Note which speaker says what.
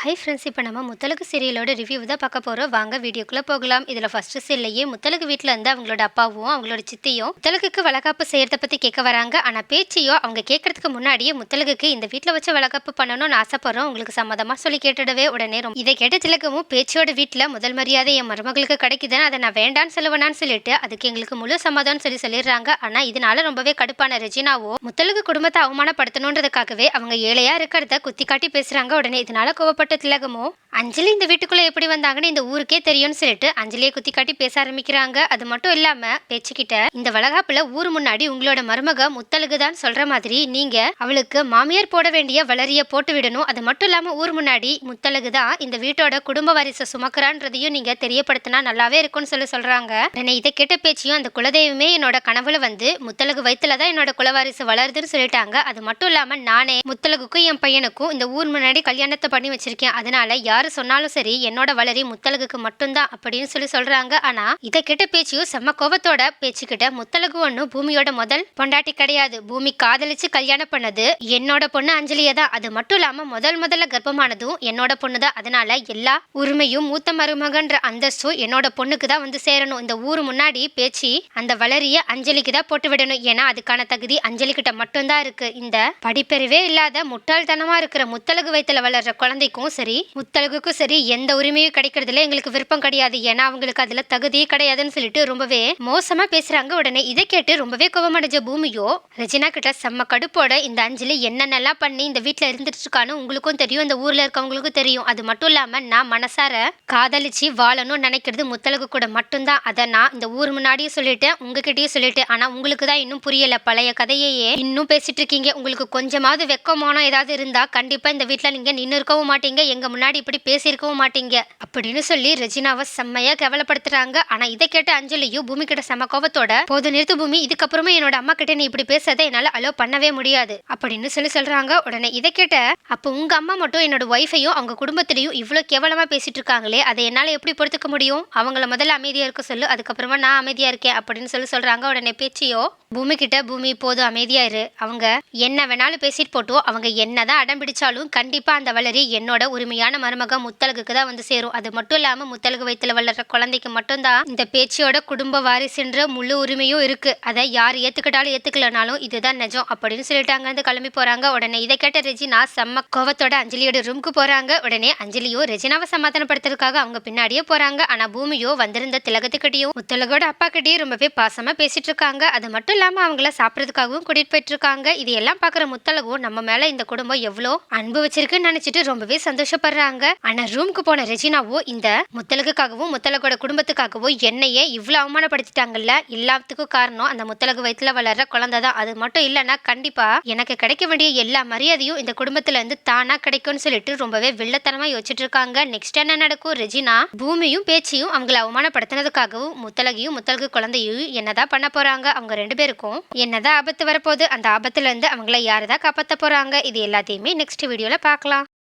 Speaker 1: Hi friends இப்போ நம்ம Muthazhagu சீரியலோட review தான் பார்க்க போகிறோம் வாங்க வீடியோக்குள்ளே போகலாம். இதில் ஃபஸ்ட்டு சீரியல்லையே முத்தலகு வீட்டில் இருந்து அவங்களோட அப்பாவும் அவங்களோட சித்தியும் முத்தலகுக்கு வளகாப்பு செய்கிறத பற்றி கேட்க வராங்க. ஆனால் பேச்சியோ அவங்க கேட்கறதுக்கு முன்னாடியே முத்தலகுக்கு இந்த வீட்டில் வச்சு வளகாப்பு பண்ணணும்னு ஆசைப்படுறோம். உங்களுக்கு சம்மதமாக சொல்லி கேட்டுடவே உடனே ரொம்ப இதை கேட்ட திலகமும் பேச்சியோட வீட்டில் முதல் மரியாதை என் மருமகளுக்கு கிடைக்குதுன்னு அதை நான் வேண்டான்னு சொல்லுவேனான்னு சொல்லிட்டு அதுக்கு எங்களுக்கு முழு சம்மதம்னு சொல்லி சொல்லிடுறாங்க. ஆனால் இதனால ரொம்பவே கடுப்பான ரெஜினாவோ முத்தலகு குடும்பத்தை அவமானப்படுத்தணுன்றதுக்காகவே அவங்க ஏழையாக இருக்கிறத குத்தி காட்டி பேசுகிறாங்க உடனே இதனால கோவப்பட்டு திலகமோ? அஞ்சலி இந்த வீட்டுக்குள்ள எப்படி வந்தாங்கன்னு இந்த ஊருக்கே தெரியும்னு சொல்லிட்டு அஞ்சலியை குத்தி காட்டி பேச ஆரம்பிக்கிறாங்க. அது மட்டும் இல்லாம பேச்சுக்கிட்ட இந்த வளகாப்புல ஊர் முன்னாடி உங்களோட மருமக முத்தலுக்கு தான் சொல்ற மாதிரி நீங்க அவளுக்கு மாமியார் போட வேண்டிய வளரிய போட்டு விடணும். அது மட்டும் இல்லாம ஊர் முன்னாடி முத்தலகு தான் இந்த வீட்டோட குடும்ப வாரிசை சுமக்கிறான்றதையும் நீங்க தெரியப்படுத்தினா நல்லாவே இருக்கும்னு சொல்லி சொல்றாங்க. என்னை இதை கேட்ட பேச்சையும் அந்த குலதெய்வமே என்னோட கனவுல வந்து முத்தலகு வயிற்றுல தான் என்னோட குலவாரிசு வளருதுன்னு சொல்லிட்டாங்க. அது மட்டும் இல்லாம நானே முத்தலகுக்கும் என் பையனுக்கும் இந்த ஊர் முன்னாடி கல்யாணத்தை பண்ணி வச்சிருக்கேன். அதனால யாரு சொன்னாலும் சரி என்னோட வளரி முத்தலகுக்கு மட்டும்தான் அப்படின்னு சொல்லி சொல்றாங்க. ஆனா இதை கிட்ட பேச்சியும் செம்ம கோபத்தோட பேச்சுக்கிட்ட முத்தலகு ஒண்ணு பூமியோட முதல் பொண்டாட்டி கிடையாது. பூமி காதலிச்சு கல்யாணம் பண்ணது என்னோட பொண்ணு அஞ்சலியை தான். அது மட்டும் இல்லாம முதல் முதல்ல கர்ப்பமானதும் என்னோட பொண்ணு தான் அதனால எல்லா உரிமையும் மூத்த மருமகன்ற அந்தஸ்தும் என்னோட பொண்ணுக்கு தான் வந்து சேரணும். இந்த ஊர் முன்னாடி பேச்சு அந்த வளரிய அஞ்சலிக்கு தான் போட்டு விடணும். ஏன்னா அதுக்கான தகுதி அஞ்சலி கிட்ட மட்டும்தான் இருக்கு. இந்த படிப்பறிவே இல்லாத முட்டாள்தனமா இருக்கிற முத்தலகு வயித்துல வளர்ற குழந்தைக்கும் சரி முத்தழகுக்கும் சரி எந்த உரிமையும் கிடைக்கிறதுல எங்களுக்கு விருப்பம் கிடையாது. ஏன்னா அவங்களுக்கு அதுல தகுதியே கிடையாதுன்னு சொல்லிட்டு ரொம்பவே மோசமா பேசுறாங்க உடனே. இதை கேட்டு ரொம்பவே கோபமடைஞ்ச பூமியோ ரஜினா கிட்ட செம்ம கடுப்போட இந்த அஞ்சலி என்னென்னலாம் பண்ணி இந்த வீட்டுல இருந்துட்டு இருக்கான்னு உங்களுக்கும் தெரியும். இந்த ஊர்ல இருக்கவங்களுக்கும் தெரியும். அது மட்டும் இல்லாம நான் மனசார காதலிச்சு வாழணும்னு நினைக்கிறது முத்தழகு கூட மட்டும்தான். அதை நான் இந்த ஊர் முன்னாடியே சொல்லிட்டேன் உங்ககிட்டயே சொல்லிட்டேன். ஆனா உங்களுக்கு தான் இன்னும் புரியல. பழைய கதையையே இன்னும் பேசிட்டு இருக்கீங்க உங்களுக்கு கொஞ்சமாவது வெக்கமானம் ஏதாவது இருந்தா கண்டிப்பா இந்த வீட்டுல நீங்க நின்று இருக்கவும் மாட்டீங்க. எங்கள் முன்னாடி இப்படி பேசியிருக்கவும் மாட்டீங்க அப்படின்னு சொல்லி ரெஜினாவை செம்மையா கேவலப்படுத்துறாங்க. ஆனால் இதை கேட்ட அஞ்சலியும் பூமி கிட்ட செம கோபத்தோட போது நிறுத்து பூமி இதுக்கப்புறமா என்னோட அம்மா கிட்ட நீ இப்படி பேசுறதை என்னால் அலோ பண்ணவே முடியாது அப்படின்னு சொல்லி சொல்றாங்க. உடனே இதை கேட்ட அப்போ உங்க அம்மா மட்டும் என்னோட ஒய்ஃபையும் அவங்க குடும்பத்திலையும் இவ்வளோ கேவலமாக பேசிட்டு இருக்காங்களே அதை என்னால் எப்படி பொறுத்துக்க முடியும்? அவங்கள முதல்ல அமைதியாக இருக்க சொல்லு அதுக்கப்புறமா நான் அமைதியாக இருக்கேன் அப்படின்னு சொல்லி சொல்றாங்க. உடனே பேச்சியோ பூமி கிட்ட பூமி போதும் அமைதியாக இரு. அவங்க என்ன வேணாலும் பேசிட்டு போட்டோம் அவங்க என்னதான் அடம் பிடிச்சாலும் கண்டிப்பா அந்த வளரி என்னோட உரிமையான மருமக முத்தலகுக்கு தான் வந்து சேரும். அது மட்டும் இல்லாம முத்தலகு வயிற்றுல வளர்ற குழந்தைக்கு மட்டும்தான் இந்த பேச்சியோட குடும்ப வாரிசுன்ற முழு உரிமையும் இருக்கு. அதை யார் ஏத்துக்கிட்டாலும் ஏத்துக்கலனாலும் இதுதான் நிஜம் அப்படின்னு சொல்லிட்டு அங்கிருந்து கிளம்பி போறாங்க. உடனே இதை கேட்ட ரெஜினா செம்ம கோவத்தோட அஞ்சலியோட ரூமுக்கு போறாங்க. உடனே அஞ்சலியோ ரெஜினாவை சமாதானப்படுத்துறதுக்காக அவங்க பின்னாடியே போறாங்க. ஆனா பூமியோ வந்திருந்த திலகத்துக்கிட்டையும் முத்தலகோட அப்பா கிட்டயும் ரொம்பவே பாசமா பேசிட்டு இருக்காங்க. அது மட்டும் இல்லாம அவங்கள சாப்பிட்றதுக்காகவும் கூட்டிட்டு போயிட்டு இருக்காங்க. இது எல்லாம் பாக்குற முத்தலகும் நம்ம மேல இந்த குடும்பம் எவ்வளோ அன்பு வச்சிருக்குன்னு நினைச்சிட்டு ரொம்பவே சந்தோஷப்படுறாங்க. ஆனா ரூமுக்கு போன ரெஜினாவோ இந்த முத்தலகுக்காகவும் முத்தலகோட குடும்பத்துக்காகவும் என்னையே இவ்வளவு அவமானப்படுத்திட்டாங்கல்ல? எல்லாத்துக்கும் காரணம் அந்த முத்தலகு வயிற்றுல வளர்ற குழந்தை தான். அது மட்டும் இல்லைன்னா கண்டிப்பா எனக்கு கிடைக்க வேண்டிய எல்லா மரியாதையும் இந்த குடும்பத்துல இருந்து தானா கிடைக்கும்னு சொல்லிட்டு ரொம்பவே வில்லத்தனமா யோசிச்சுட்டு இருக்காங்க. நெக்ஸ்ட் என்ன நடக்கும்? ரெஜினா பூமியும் பேச்சியும் அவங்களை அவமானப்படுத்தினதுக்காகவும் முத்தலகையும் முத்தலகு குழந்தையும் என்னதான் பண்ண போறாங்க? அவங்க ரெண்டு பேருக்கும் என்னதான் ஆபத்து வரப்போகுது? அந்த ஆபத்துல இருந்து அவங்கள யாரதான் காப்பாற்ற போறாங்க? இது எல்லாத்தையுமே நெக்ஸ்ட் வீடியோல பார்க்கலாம்.